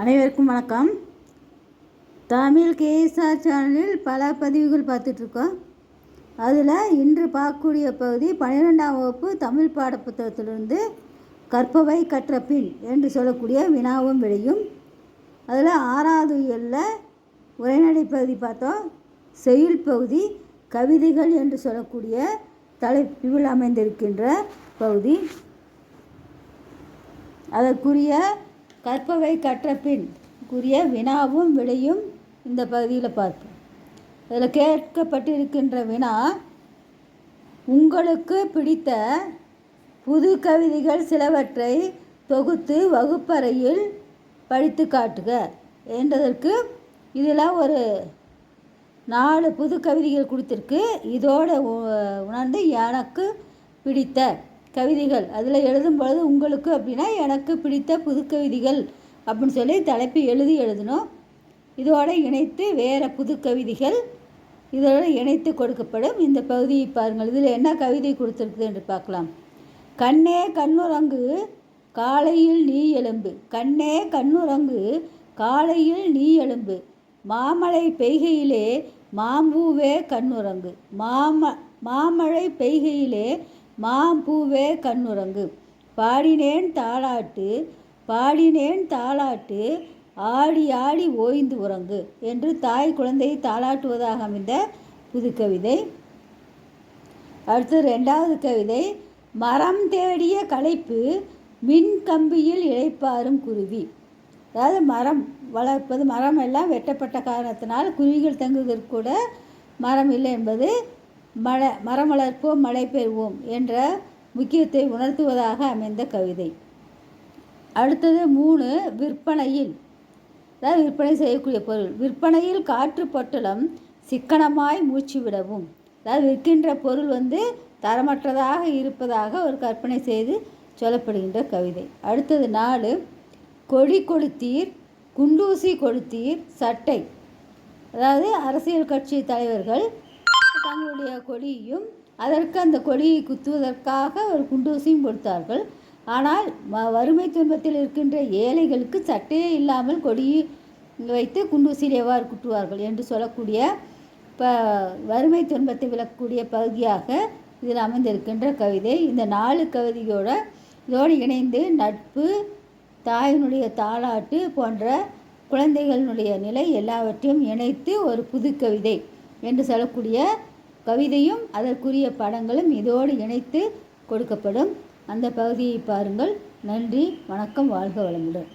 அனைவருக்கும் வணக்கம். தமிழ் கேஎஸ்ஆர் சேனலில் பல பதிவுகள் பார்த்துட்ருக்கோம். அதில் இன்று பார்க்கக்கூடிய பகுதி பன்னிரெண்டாம் வகுப்பு தமிழ் பாடப்புத்தகத்திலிருந்து கற்பவை கற்ற பின் என்று சொல்லக்கூடிய வினாவும் விடையும். அதில் ஆறாவது இயலில் உரைநடை பகுதி பார்த்தோம். செயல் பகுதி கவிதைகள் என்று சொல்லக்கூடிய தலைப்பில் அமைந்திருக்கின்ற பகுதி. அதற்குரிய கற்பவை கற்ற பின் கூறிய வினாவும் விடையும் இந்த பகுதியில் பார்ப்போம். இதில் கேட்கப்பட்டிருக்கின்ற வினா உங்களுக்கு பிடித்த புது கவிதைகள் சிலவற்றை தொகுத்து வகுப்பறையில் படித்து காட்டுக என்றதற்கு இதில் ஒரு நாலு புது கவிதைகள் கொடுத்துருக்கு. இதோட உணர்ந்து எனக்கு பிடித்த கவிதைகள். அதில் எழுதும் பொழுது உங்களுக்கு அப்படின்னா எனக்கு பிடித்த புது கவிதைகள் அப்படின்னு சொல்லி தலைப்பு எழுதி எழுதணும். இதோடு இணைத்து வேறு புது கவிதைகள் இதோடு இணைத்து கொடுக்கப்படும். இந்த பகுதியை பாருங்கள். இதில் என்ன கவிதை கொடுத்துருக்குது என்று பார்க்கலாம். கண்ணே கண்ணுரங்கு காலையில் நீ எலும்பு. கண்ணே கண்ணுரங்கு காலையில் நீ எலும்பு. மாமழை பெய்கையிலே மாம்பூவே கண்ணுரங்கு மாம மாமழை பெய்கையிலே மாம்பூவே கண்ணுறங்கு. பாடினேன் தாளாட்டு பாடினேன் தாளாட்டு ஆடி ஆடி ஓய்ந்து உறங்கு என்று தாய் குழந்தையை தாளாட்டுவதாக அமைந்த புது கவிதை அடுத்து ரெண்டாவது கவிதை மரம் தேடிய களைப்பு மின் கம்பியில் இழைப்பாரும் குருவி. அதாவது மரம் வளர்ப்பது மரம் எல்லாம் வெட்டப்பட்ட காரணத்தினால் குருவிகள் தங்குவதற்கு கூட மரம் இல்லை என்பது மழை மரம் வளர்ப்போம் மழை பெறுவோம் என்ற முக்கியத்தை உணர்த்துவதாக அமைந்த கவிதை. அடுத்தது மூணு விற்பனையில். அதாவது விற்பனை செய்யக்கூடிய பொருள். விற்பனையில் காற்று பொட்டலம் சிக்கனமாய் மூச்சு விடவும். அதாவது விற்கின்ற பொருள் வந்து தரமற்றதாக இருப்பதாக ஒரு கற்பனை செய்து சொல்லப்படுகின்ற கவிதை. அடுத்தது நாலு கொடி கொளுத்தீர் குண்டூசி கொளுத்தீர் சட்டை. அதாவது அரசியல் கட்சி தலைவர்கள் தங்களுடைய கொடியையும் அதற்கு அந்த கொடியை குத்துவதற்காக ஒரு குண்டூசியும் கொடுத்தார்கள் ஆனால் வறுமை துன்பத்தில் இருக்கின்ற ஏழைகளுக்கு சட்டையே இல்லாமல் கொடியை வைத்து குண்டூசியில் எவ்வாறு குட்டுவார்கள் என்று சொல்லக்கூடிய இப்போ வறுமை துன்பத்தை விளக்கக்கூடிய பகுதியாக இதில் அமைந்திருக்கின்ற கவிதை. இந்த நாலு கவிதையோட இதோடு இணைந்து நட்பு தாயினுடைய தாளாட்டு போன்ற குழந்தைகளினுடைய நிலை எல்லாவற்றையும் இணைத்து ஒரு புது கவிதை என்று சொல்லக்கூடிய கவிதையும் அதற்குரிய படங்களும் இதோடு இணைத்து கொடுக்கப்படும். அந்த பகுதியை பாருங்கள். நன்றி வணக்கம் வாழ்க வளமுடன்.